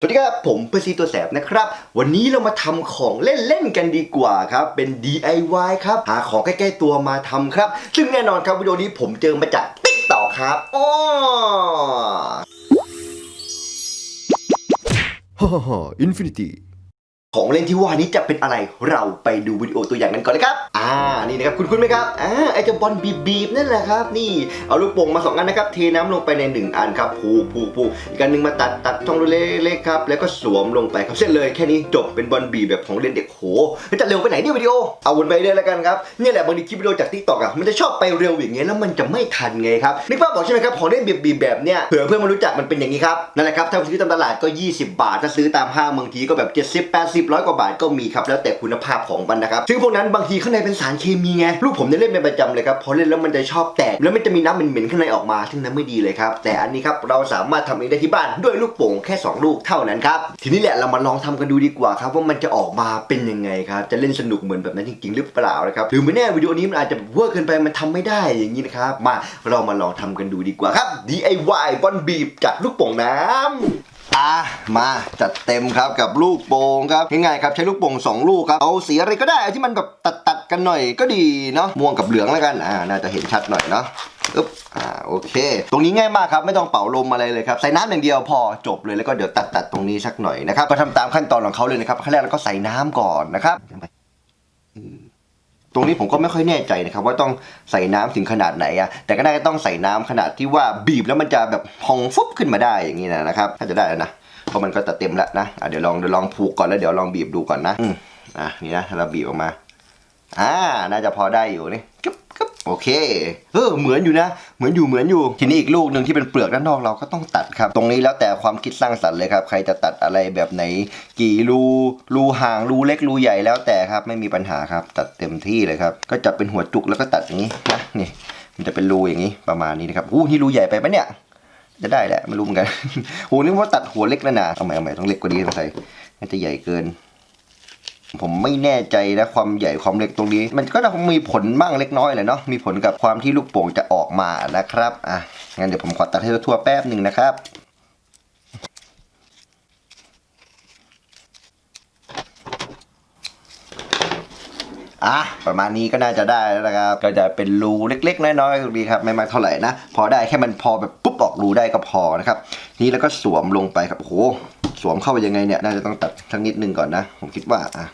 สวัสดีครับ ผมเปอร์ซีตัวแสบนะครับ วันนี้เรามาทำของเล่นๆกันดีกว่าครับ เป็น DIY ครับ หาของใกล้ๆตัวมาทำครับ ซึ่งแน่นอนครับวิดีโอนี้ผมเจอมาจากติ๊กต่อครับอ้อฮ่าฮ่าฮ่าอินฟินิตี้ ของเล่นที่ว่านี้จะเป็นอะไรเราไปดูวิดีโอตัวอย่างกันก่อนเลยครับ อ่านี่นะครับคุณคุณไหมครับอ่าไอเจ้าบอลบีบีบนั่นแหละครับ นี่เอาลูกโป่งมาสองอันนะครับเทน้ำลงไปในหนึ่งอันครับผูกผูกผูกอีกอันหนึ่งมาตัดตัดช่องเล็กๆครับแล้วก็สวมลงไปครับเสร็จเลยแค่นี้จบเป็นบอลบีบแบบของเล่นเด็กโหจะเร็วไปไหนเนี่ยวิดีโอเอาวนไปเรื่อยแล้วกันครับเนี่ยแหละบางทีคลิปวิดีโอจากทิกตอกอะมันจะชอบไปเร็วอย่างเงี้ยแล้วมันจะไม่ทันไงครับนึกภาพบอกใช่ไหมครับของเล่นบีบบีบแบบเนี้ยเผื่อเพื่อนมารู้จักมันเป็นอย่างนี้ครับนั่นแหละครับถ้าซื้อตามตลาดก็ 20 บาทถ้าซื้อตามห้างบางทีก็แบบ70 80ร้อยกว่าบาทก็มีครับแล้วแต่คุณภาพของมันนะครับซึ่งพวกนั้นบางทีข้างในเป็นสารเคมีไงลูกผมเนี่ยเล่นเป็นประจำเลยครับพอเล่นแล้วมันจะชอบแตกแล้วมันจะมีน้ำเหม็นๆข้างในออกมา ซึ่งนั้นไม่ดีเลยครับแต่อันนี้ครับเราสามารถทำเองได้ที่บ้านด้วยลูกโป่งแค่ 2 ลูกเท่านั้นครับทีนี้แหละเรามาลองทำกันดูดีกว่าครับว่ามันจะออกมาเป็นยังไงครับจะเล่นสนุกเหมือนแบบนั้นจริงๆหรือเปล่านะครับหรือไม่แน่วิดีโอนี้มันอาจจะเวอร์เกินไปมันทำไม่ได้อย่างนี้นะครับมาเรามาลองทำกันดูดีกว่าครับ DIY บอลบีบจากลูกโป่งน้ำ อะมาจัดเต็มครับกับลูกโป่งครับง่ายๆครับใช้ลูกโป่งสองลูกครับเอาสีอะไรก็ได้ที่มันแบบตัดตัดๆกันหน่อยก็ดีเนาะม่วงกับเหลืองแล้วกันอ่าน่าจะเห็นชัดหน่อยเนาะอึ๊บอ่าโอเค ตรงนี้ง่ายมากครับไม่ต้องเป่าลมอะไรเลยครับใส่น้ำอย่างเดียวพอจบเลยแล้วก็เดี๋ยวตัดตัดๆตรงนี้สักหน่อยนะครับก็ทำตามขั้นตอนของเขาเลยนะครับขั้นแรกเราก็ใส่น้ำก่อนนะครับ ตรงนี้ผมก็ไม่ค่อยแน่ใจนะครับว่าต้องใส่น้ำถึงขนาดไหนอะแต่ก็น่าจะต้องใส่น้ำขนาดที่ว่าบีบแล้วมันจะแบบพองฟุบขึ้นมาได้อย่างนี้นะครับถ้าจะได้นะเพราะมันก็จะเต็มแล้วนะะเดี๋ยวลองเดี๋ยวลองผูกก่อนแล้วเดี๋ยวลองบีบดูก่อนนะอืมอะนี่นะเราบีบออกมาอ่าน่าจะพอได้อยู่นี่จุ๊บ โอเค เออ เหมือนอยู่นะ เหมือนอยู่เหมือนอยู่ ทีนี้อีกลูกหนึ่งที่เป็นเปลือกด้านนอกเราก็ต้องตัดครับ ตรงนี้แล้วแต่ความคิดสร้างสรรค์เลยครับ ใครจะตัดอะไรแบบไหน กี่รูรูห่างรูเล็กรูใหญ่แล้วแต่ครับ ไม่มีปัญหาครับ ตัดเต็มที่เลยครับ ก็จับเป็นหัวจุกแล้วก็ตัดอย่างนี้นะ นี่ มันจะเป็นรูอย่างนี้ประมาณนี้นะครับอู้นี่รูใหญ่ไปปะเนี่ย จะได้แหละไม่รู้เหมือนกันโหนึกว่าตัดหัวเล็กแล้วนะเอาใหม่เอาใหม่ต้องเล็กกว่านี้มาใส่น่าจะใหญ่เกิน ผมไม่แน่ใจนะความใหญ่ความเล็กตรงนี้ มันก็ต้องมีผลบ้างเล็กน้อยแหละเนาะมีผลกับความที่ลูกโป่งจะออกมานะครับอะงั้นเดี๋ยวผมขอตัดให้ทั่วแป๊บหนึ่งนะครับอะประมาณนี้ก็น่าจะได้แล้วนะครับ ก็จะเป็นรูเล็ก ๆ น้อยๆดีครับไม่มากเท่าไหร่นะ พอได้แค่มันพอแบบปุ๊บออกรูได้ก็พอนะครับ นี่แล้วก็สวมลงไปครับโอ้โห สวมเข้าไปยังไงเนี่ยน่าจะต้องตัดสักนิดนึงก่อนนะ ผมคิดว่าอะ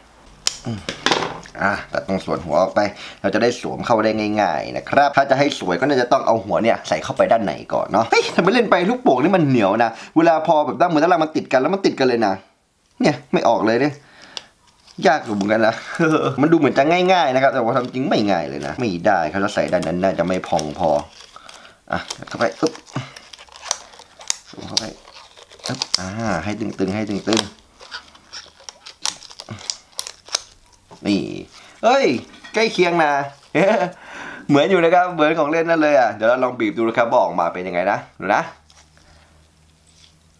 อะตัดตรงส่วนหัวออกไป เราจะได้สวมเข้าได้ง่ายๆนะครับ ถ้าจะให้สวยก็น่าจะต้องเอาหัวเนี่ยใส่เข้าไปด้านในก่อนเนาะเฮ้ยทำไมเล่นไปลูกโป่งนี่มันเหนียวนะ เวลาพอแบบด้านมือด้านล่างมันติดกันแล้วมันติดกันเลยนะ เนี่ยไม่ออกเลยเนี่ยยากอยู่เหมือนกันนะ มันดูเหมือนจะง่ายๆนะครับ แต่ว่าทำจริงไม่ง่ายเลยนะ ไม่ได้เขาจะใส่ด้านนั้นน่าจะไม่พองพอ อะเข้าไปอึ๊บสูงเข้าไป อ่า ให้ตึงๆ ให้ตึงๆ นี่เอ้ย ใกล้เคียงนะ เหมือนอยู่นะครับ เหมือนของเล่นนั่นเลยอะ เดี๋ยวเราลองบีบดูนะครับว่าอกมาเป็นยังไงนะดูนะ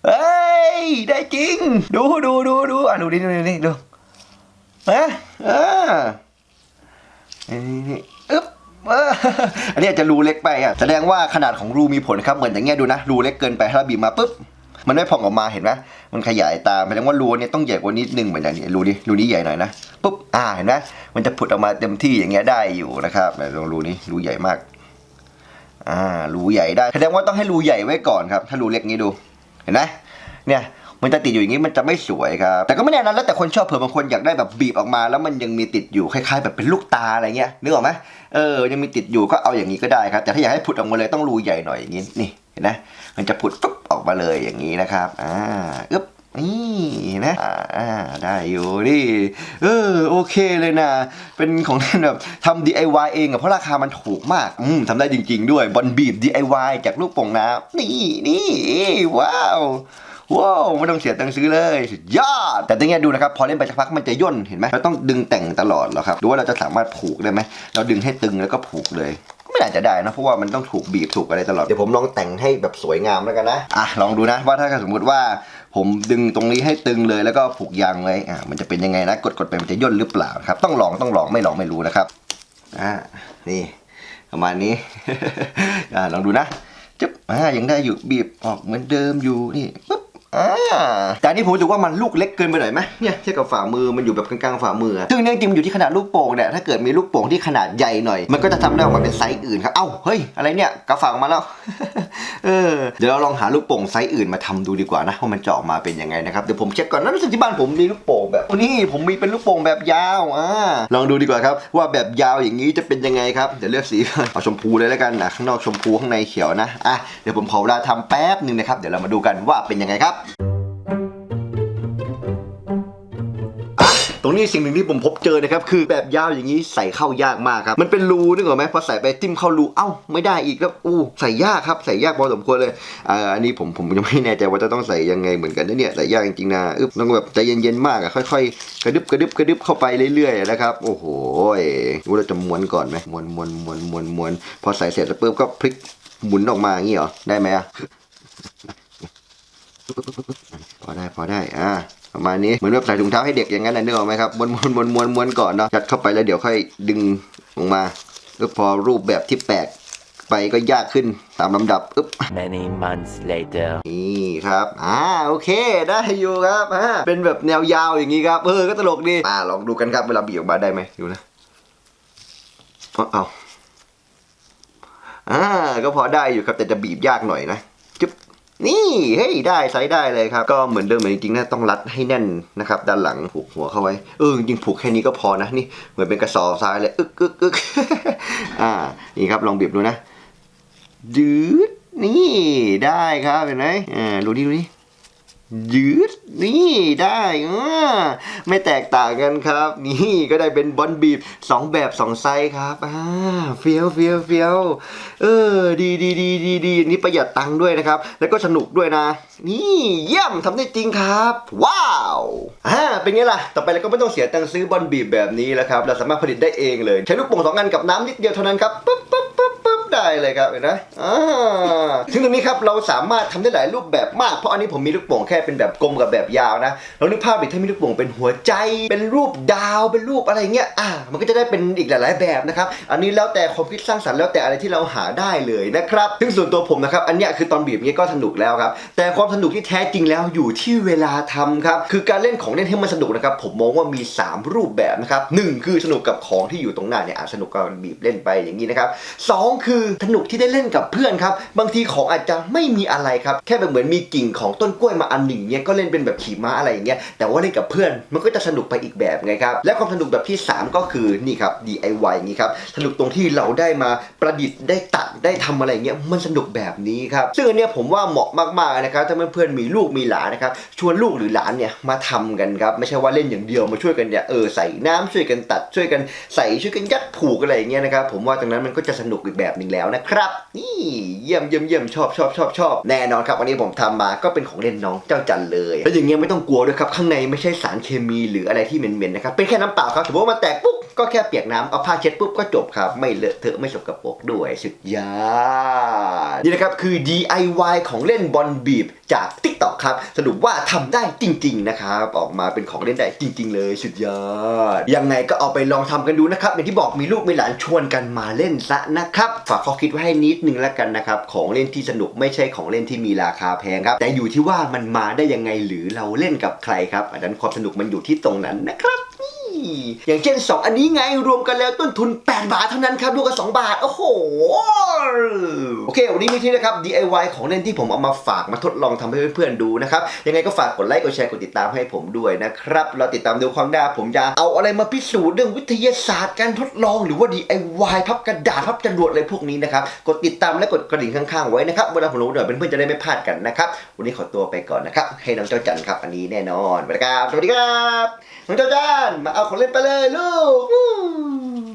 เฮ้ย ได้จริง ดูดูดูดูอะดูดิดูดิดูนะเออนี่นี่อึ๊บเอออันนี้อาจจะรูเล็กไปอะ แสดงว่าขนาดของรูมีผลครับ เหมือนอย่างเงี้ยดูนะ รูเล็กเกินไปถ้าบีบมาปุ๊บ มันไม่พองออกมาเห็นไหมมันขยายตามแสดงว่ารูเนี่ยต้องใหญ่กว่านิดนึงเหมือนอย่างนี้รูนี้รูนี้ใหญ่หน่อยนะปุ๊บอ่าเห็นไหมมันจะผุดออกมาเต็มที่อย่างเงี้ยได้อยู่นะครับลองรูนี้รูใหญ่มากอ่ารูใหญ่ได้แสดงว่าต้องให้รูใหญ่ไว้ก่อนครับ ถ้ารูเล็กนี้ดู เห็นไหมเนี่ย มันจะติดอยู่อย่างนี้มันจะไม่สวยครับแต่ก็ไม่แน่นะแล้วแต่คนชอบเผื่อบางคนอยากได้แบบบีบออกมา แล้วมันยังมีติดอยู่คล้ายๆ แบบเป็นลูกตาอะไรเงี้ยนึกออกไหมเออยังมีติดอยู่ก็เอาอย่างนี้ก็ได้ครับแต่ถ้าอยากให้ผุดออกมาเลยต้องรูใหญ่หน่อยอย่างนี้นี่เห็นไหมมันจะผุดปุ๊บออกมาเลยอย่างนี้นะครับอ่าอึ๊บนี่นะอ่าอ่าได้อยู่นี่เออโอเคเลยนะ เป็นของเล่นแบบทำ DIY เองอะเพราะราคามันถูกมากอืมทำได้จริง ๆ ด้วยบอลบีบ DIY จากลูกโป่งน้ำนี่นี่ว้าว ว้าวไม่ต้องเสียตังค์ซื้อเลยสุดยอด แต่ตรงเนี้ยดูนะครับ พอเล่นไปสักพักมันจะย่นเห็นไหมเราต้องดึงแต่งตลอดเหรอครับดูว่าเราจะสามารถผูกได้ไหมเราดึงให้ตึงแล้วก็ผูกเลยไม่น่าจะได้นะเพราะว่ามันต้องถูกบีบถูกอะไรตลอดเดี๋ยวผมลองแต่งให้แบบสวยงามแล้วกันนะอะลองดูนะว่าถ้าสมมติว่า ผมดึงตรงนี้ให้ตึงเลยแล้วก็ผูกยางไว้อะมันจะเป็นยังไงนะกดกดๆไปมันจะย่นหรือเปล่าครับต้องลองต้องลองไม่ลองไม่รู้นะครับอ่านี่ประมาณนี้อ่าลองดูนะจึ๊บอ่ายังได้อยู่บีบออกเหมือนเดิมอยู่นี่ปุ๊บ อ่าแต่นนี้ผมรู้สึกว่ามันลูกเล็กเกินไปหน่อยไหมเนี่ยเทียบกับฝ่ามือมันอยู่แบบกลางๆฝ่ามืออะซึ่งเนี่ยจริงมันอยู่ที่ขนาดลูกโป่งเนี่ยถ้าเกิดมีลูกโป่งที่ขนาดใหญ่หน่อย มันก็จะทำได้ออกมาเป็นไซส์อื่นครับ เอ้าเฮ้ยอะไรเนี่ยกระฝังมาแล้ว เออเดี๋ยวเราลองหาลูกโป่งไซส์อื่นมาทำดูดีกว่านะว่ามันจะออกมาเป็นยังไงนะครับเดี๋ยวผมเช็คก่อนนะรู้สึกที่บ้านผมมีลูกโป่งแบบนี่ผมมีเป็นลูกโป่งแบบยาวอ่าลองดูดีกว่าครับว่าแบบยาวอย่างนี้จะเป็นยังไงครับเดี๋ยวเลือกสีก่อนเอาชมพูเลยแล้วกันนะข้างนอกชมพูข้างในเขียวนะอะเดี๋ยวผมขอเวลาทำแป๊บหนึ่งนะครับเดี๋ยวเรามาดูกันว่าเป็นยังไงครับตรงนี้สิ่งหนึ่งที่ผมพบเจอนะครับคือแบบยาวอย่างนี้ใส่เข้ายากมากครับมันเป็นรูนึกออกไหมพอใส่ไปจิ้มเข้ารูเอ้าไม่ได้อีกแล้วอู้ใส่ยากครับใส่ยากพอสมควรเลยอ่าอันนี้ผมผมยังไม่แน่ใจว่าจะต้องใส่ยังไงเหมือนกันนะเนี่ยใส่ยากจริงๆนะอึ๊บต้องแบบใจเย็นๆมากอะค่อยๆกระดึบกระดึบกระดึบเข้าไปเรื่อยๆนะครับโอ้โหรู้เราจะม้วนก่อนไหมม้วนม้วนม้วนม้วนม้วนพอใส่เสร็จแล้วปุ๊บก็พลิกหมุนออกมาอย่างนี้เหรอได้ไหมอะ พอได้พอได้อ่าประมาณนี้เหมือนแบบใส่ถุงเท้าให้เด็กอย่างนั้นนะนึกออกไหมครับม้วนม้วนม้วนม้วนม้วนก่อนเนาะยัดเข้าไปแล้วเดี๋ยวค่อยดึงออกมาแล้วพอรูปแบบที่แปลกไปก็ยากขึ้นตามลำดับอึ๊บ Many months later. นี่ครับ อ่า โอเค ได้อยู่ครับอ่าเป็นแบบแนวยาวอย่างนี้ครับ เออ ก็ตลกดี อ่า ลองดูกันครับเวลาบีบออกมาได้ไหมดูนะเอาเอาอ่า ก็พอได้อยู่ครับแต่จะบีบยากหน่อยนะจุ๊บ นี่เฮ้ยได้ใช้ได้เลยครับ ก็เหมือนเดิมเหมือนจริงๆนะต้องรัดให้แน่นนะครับ ด้านหลังผูกหัวเข้าไว้เออจริงผูกแค่นี้ก็พอนะนี่เหมือนเป็นกระสอบทรายเลยอึกอึกอึกอ่านี่ครับลองบีบดูนะยืดนี่ได้ครับเห็นไหมอ่าดูดิดูดิ ยืดนี่ได้อ่าไม่แตกต่างกันครับ นี่ก็ได้เป็นบอลบีบสองแบบสองไซส์ครับอ่าเฟี้ยวเฟี้ยวเฟี้ยวเออดีดีดีดีดีอันนี้ประหยัดตังค์ด้วยนะครับ แล้วก็สนุกด้วยนะ นี่เยี่ยมทำได้จริงครับ ว้าวอ่าเป็นไงล่ะ ต่อไปเราก็ไม่ต้องเสียตังค์ซื้อบอลบีบแบบนี้แล้วครับ เราสามารถผลิตได้เองเลย ใช้ลูกโป่งสองอันกับน้ำนิดเดียวเท่านั้นครับปุ๊บปุ๊บ ได้เลยครับเห็นไหมอ่าถึงตรงนี้ครับเราสามารถทำได้หลายรูปแบบมาก เพราะอันนี้ผมมีลูกโป่งแค่เป็นแบบกลมกับแบบยาวนะเรานึกภาพดิถ้ามีลูกโป่งเป็นหัวใจ เป็นรูปดาวเป็นรูปอะไรเงี้ยอ่า มันก็จะได้เป็นอีกหลาย ๆ แบบนะครับอันนี้แล้วแต่ความคิดสร้างสรรค์แล้วแต่อะไรที่เราหาได้เลยนะครับซึ่งส่วนตัวผมนะครับอันเนี้ยคือตอนบีบเนี้ยก็สนุกแล้วครับแต่ความสนุกที่แท้จริงแล้วอยู่ที่เวลาทำครับคือการเล่นของเล่นให้มันสนุกนะครับผมมองว่ามี 3 รูปแบบนะครับหนึ่งคือสนุกกับของที่อยู่ตรงหน้าเนี่ยอะสนุกก็บีบเล่นไปอย่างนี้นะครับสองคือสนุกที่ได้เล่นกับเพื่อนครับ บางทีของอาจจะไม่มีอะไรครับ แค่แบบเหมือนมีกิ่งของต้นกล้วยมาอันหนึ่งเนี่ยก็เล่นเป็นแบบขี่ม้าอะไรอย่างเงี้ยแต่ว่าเล่นกับเพื่อนมันก็จะสนุกไปอีกแบบไงครับและความสนุกแบบที่ 3 ก็คือนี่ครับ DIY อย่างนี้ครับสนุกตรงที่เราได้มาประดิษฐ์ได้ตัดได้ทำอะไรเงี้ยมันสนุกแบบนี้ครับซึ่งอันเนี้ยผมว่าเหมาะมากๆนะครับถ้าเพื่อนๆมีลูกมีหลานนะครับชวนลูกหรือหลานเนี่ยมาทำกันครับไม่ใช่ว่าเล่นอย่างเดียวมาช่วยกันเนี่ยเออใส่น้ำช่วยกันตัดช่วยกันใส่ช่วยกันยัดผูกอะไรอย่างเงี้ยนะครับผมว่าตรงนั้นมันก็จะสนุกอีกแบบหนึ่งแล้วนะครับ นี่เยี่ยมเยี่ยมเยี่ยมชอบชอบชอบชอบแน่นอนครับวันนี้ผมทำมาก็เป็นของเล่นน้องเจ้าจันเลย แล้วอย่างเงี้ยไม่ต้องกลัวด้วยครับข้างในไม่ใช่สารเคมีหรืออะไรที่เหม็นๆนะครับเป็นแค่น้ำเปล่าครับสมมติว่ามันแตกปุ๊บ ก็แค่เปียกน้ำเอาผ้าเช็ดปุ๊บก็จบครับ ไม่เลอะเทอะไม่สกปรกด้วยสุดยอดนี่นะครับคือ DIY ของเล่นบอลบีบจาก TikTok ครับ สรุปว่าทำได้จริง ๆ นะครับ ออกมาเป็นของเล่นได้จริง ๆ เลยสุดยอด ยังไงก็เอาไปลองทำกันดูนะครับอย่างที่บอกมีลูกมีหลานชวนกันมาเล่นซะนะครับฝากข้อคิดไว้ให้นิดนึงแล้วกันนะครับของเล่นที่สนุกไม่ใช่ของเล่นที่มีราคาแพงครับแต่อยู่ที่ว่ามันมาได้ยังไงหรือเราเล่นกับใครครับอันนั้นความสนุกมันอยู่ที่ตรงนั้นนะครับ อย่างเช่น 2 อันนี้ไงรวมกันแล้วต้นทุน 8 บาทเท่านั้นครับรวมกัน2บาท โอ้โห โอเค วันนี้มีที่นะครับ DIY ของเล่นที่ผมเอามาฝากมาทดลองทำให้เพื่อนๆดูนะครับ ยังไงก็ฝากกดไลค์กดแชร์กดติดตามให้ผมด้วยนะครับเราติดตามดูความหน้าผมจะเอาอะไรมาพิสูจน์เรื่องวิทยาศาสตร์การทดลองหรือว่า DIY พับกระดาษพับจรวดอะไรพวกนี้นะครับกดติดตามและกดกระดิ่งข้างๆไว้นะครับเวลาผมลงเดี๋ยวเพื่อนๆจะได้ไม่พลาดกันนะครับวันนี้ขอตัวไปก่อนนะครับให้น้องเจ้าจันครับอันนี้แน่นอนไปแล้วครับสวัสดีครับน้องเจ้าจันมาเอาของเล่นไปเลยลูก